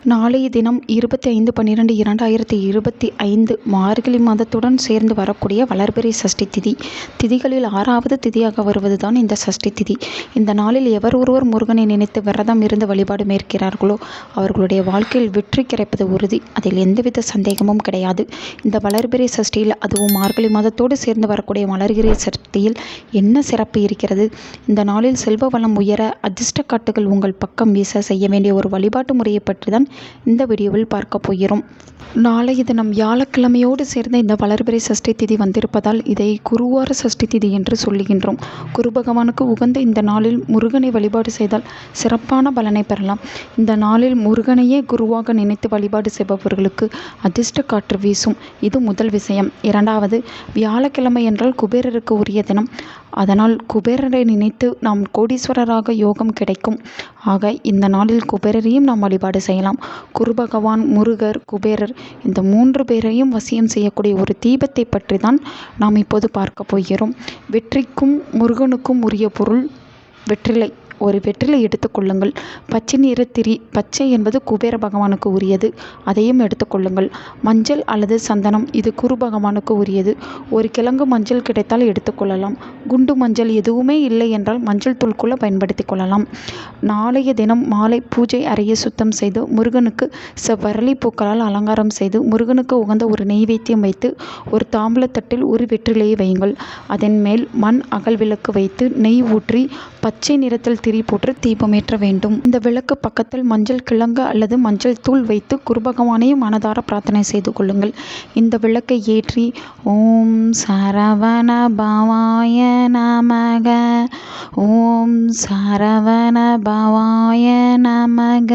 நாளைய தினம் இருபத்தி ஐந்து பன்னிரெண்டு இரண்டாயிரத்தி இருபத்தி ஐந்து மார்கழி மாதத்துடன் சேர்ந்து வரக்கூடிய வளர்பிறை சஷ்டி திதி. திதிகளில் ஆறாவது திதியாக வருவது தான் இந்த சஷ்டி திதி. இந்த நாளில் எவர் ஒருவர் முருகனை நினைத்து விரதம் இருந்து வழிபாடு மேற்கிறார்களோ அவர்களுடைய வாழ்க்கையில் வெற்றி கிடைப்பது உறுதி. அதில் எந்தவித சந்தேகமும் கிடையாது. இந்த வளர்பிறை சஷ்டியில் அதுவும் மார்கழி மாதத்தோடு சேர்ந்து வரக்கூடிய வளர்கிறை சஷ்டியில் என்ன சிறப்பு இருக்கிறது? இந்த நாளில் செல்வ வளம் உயர அதிர்ஷ்ட காட்டுகள் உங்கள் பக்கம் வீச செய்ய வேண்டிய ஒரு வழிபாட்டு முறையை பற்றி தான் இந்த வீடியோவில் பார்க்க போகிறோம். நாளைய தினம் வியாழக்கிழமையோடு சேர்ந்த இந்த வளர்பிறை சஷ்டி திதி வந்திருப்பதால் இதை குருவார சஷ்டி திதி என்று சொல்லுகின்றோம். குரு பகவானுக்கு உகந்த இந்த நாளில் முருகனை வழிபாடு செய்தால் சிறப்பான பலனை பெறலாம். இந்த நாளில் முருகனையே குருவாக நினைத்து வழிபாடு செய்பவர்களுக்கு அதிர்ஷ்ட காற்று வீசும். இது முதல் விஷயம். இரண்டாவது வியாழக்கிழமை என்றால் குபேரருக்கு உரிய தினம். அதனால் குபேரரை நினைத்து நாம் கோடீஸ்வரராக யோகம் கிடைக்கும். ஆக இந்த நாளில் குபேரரையும் நாம் வழிபாடு செய்யலாம். குரு பகவான் முருகர் குபேரர் இந்த மூன்று பேரையும் வசியம் செய்யக்கூடிய ஒரு தீபத்தை பற்றி தான் நாம் இப்போது பார்க்க போகிறோம். வெற்றிக்கும் முருகனுக்கும் உரிய பொருள் வெற்றிலை. ஒரு வெற்றிலை எடுத்துக்கொள்ளுங்கள் பச்சை நிற திரி பச்சை என்பது குபேர பகவானுக்கு உரியது. அதையும் எடுத்துக்கொள்ளுங்கள் மஞ்சள் அல்லது சந்தனம் இது குரு பகவானுக்கு உரியது. ஒரு கிழங்கு மஞ்சள் கிடைத்தால் எடுத்துக்கொள்ளலாம் குண்டு மஞ்சள் எதுவுமே இல்லை என்றால் மஞ்சள் தூள்குள்ள பயன்படுத்தி கொள்ளலாம். நாளைய தினம் மாலை பூஜை அறையை சுத்தம் செய்து முருகனுக்கு செவ்வரளி பூக்களால் அலங்காரம் செய்து முருகனுக்கு உகந்த ஒரு நெய்வேத்தியம் வைத்து ஒரு தாம்பலத்தட்டில் ஒரு வெற்றிலையை வையுங்கள். அதன் மேல் மண் அகல் விளக்கு வைத்து நெய் ஊற்றி பச்சை நிறத்தில் திரி போட்டு தீபமேற்ற வேண்டும். இந்த விளக்கு பக்கத்தில் மஞ்சள் கிழங்கு அல்லது மஞ்சள் தூள் வைத்து குருபகவானையும் மனதார பிரார்த்தனை செய்து கொள்ளுங்கள். இந்த விளக்கை ஏற்றி ஓம் சரவண பவாய நமக ஓம் சரவண பவாய நமக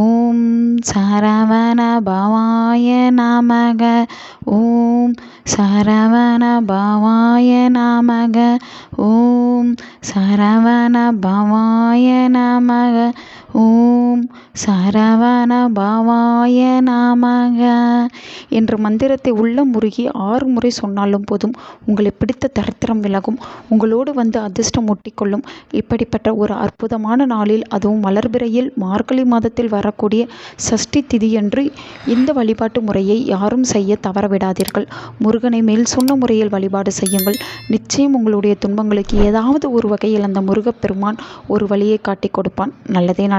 ஓம் சரவண பவாய நமக ஓம் சரவண பவாய நமக ஓம் சரவண பவாய நமக. ஓம் சரவண பவாய நமக. என்ற மந்திரத்தை உள்ள முருகி ஆறு முறை சொன்னாலும் போதும் உங்களை பிடித்த தரித்திரம் விலகும். உங்களோடு வந்து அதிர்ஷ்டம் ஒட்டிக்கொள்ளும். இப்படிப்பட்ட ஒரு அற்புதமான நாளில் அதுவும் வளர்பிறையில் மார்கழி மாதத்தில் வரக்கூடிய சஷ்டி திதியன்று இந்த வழிபாட்டு முறையை யாரும் செய்ய தவறவிடாதீர்கள். முருகனை மேல் சொன்ன முறையில் வழிபாடு செய்யுங்கள். நிச்சயம் உங்களுடைய துன்பங்களுக்கு ஏதாவது ஒரு வகையில் அந்த முருகப்பெருமான் ஒரு வழியை காட்டி கொடுப்பான். நல்லதே